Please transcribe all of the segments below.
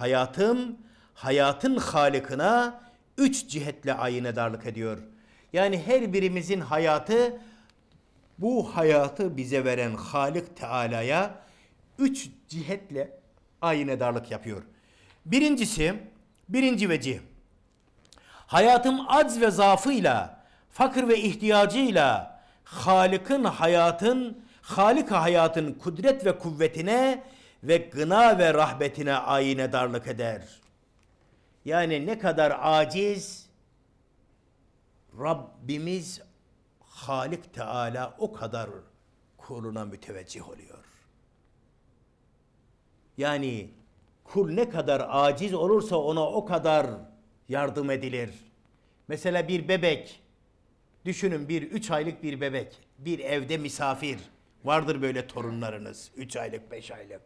Hayatım, hayatın halikına üç cihetle ayinedarlık ediyor. Yani her birimizin hayatı bu hayatı bize veren Halik Teala'ya üç cihetle ayinedarlık yapıyor. Birincisi, birinci vecih. Hayatım acz ve zaafıyla, fakir ve ihtiyacıyla Halık'ın hayatın, Halik hayatın kudret ve kuvvetine ve gına ve rahbetine ayinedarlık eder. Yani ne kadar aciz Rabbimiz Halik Teala o kadar kuluna müteveccih oluyor. Yani kul ne kadar aciz olursa ona o kadar yardım edilir. Mesela bir bebek, düşünün bir üç aylık bir bebek, bir evde misafir. Vardır böyle torunlarınız, üç aylık, beş aylık.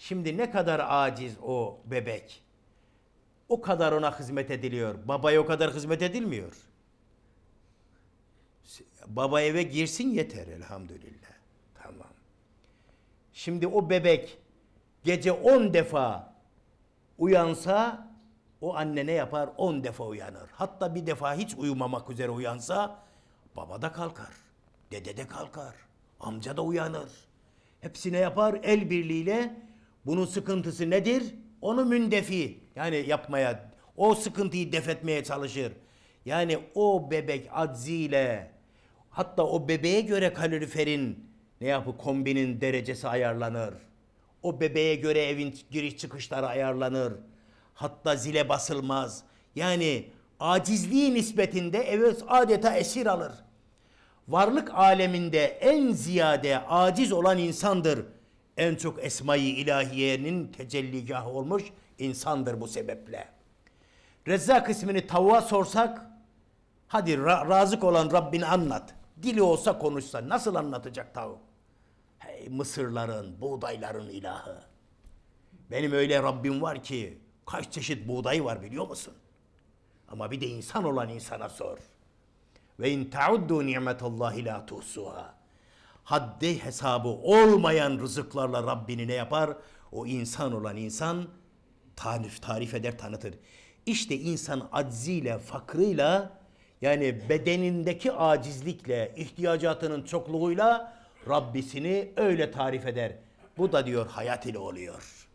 Şimdi ne kadar aciz o bebek. O kadar ona hizmet ediliyor. Babaya o kadar hizmet edilmiyor. Baba eve girsin yeter elhamdülillah. Tamam. Şimdi o bebek gece 10 defa uyansa o anne ne yapar? 10 defa uyanır. Hatta bir defa hiç uyumamak üzere uyansa baba da kalkar. Dede de kalkar. Amca da uyanır. Hepsi ne yapar? El birliğiyle bunun sıkıntısı nedir? Onu mündefi yani yapmaya, o sıkıntıyı def etmeye çalışır. Yani o bebek acziyle hatta o bebeğe göre kaloriferin ne yapı kombinin derecesi ayarlanır. O bebeğe göre evin giriş çıkışları ayarlanır. Hatta zile basılmaz. Yani acizliği nispetinde eve adeta esir alır. Varlık aleminde en ziyade aciz olan insandır. En çok esmayı ilahiyenin tecelligahı olmuş insandır bu sebeple. Rezzak ismini tavuğa sorsak, hadi ra- razık olan Rabbini anlat. Dili olsa konuşsa nasıl anlatacak tavuk? Hey Mısırların, buğdayların ilahı. Benim öyle Rabbim var ki kaç çeşit buğday var biliyor musun? Ama bir de insan olan insana sor. Ve in tauddu nimetallahi la tuhsuha. Haddi hesabı olmayan rızıklarla Rabbini ne yapar? O insan olan insan tarif, tarif eder, tanıtır. İşte insan acziyle, fakrıyla yani bedenindeki acizlikle, ihtiyacatının çokluğuyla Rabbisini öyle tarif eder. Bu da diyor hayat ile oluyor.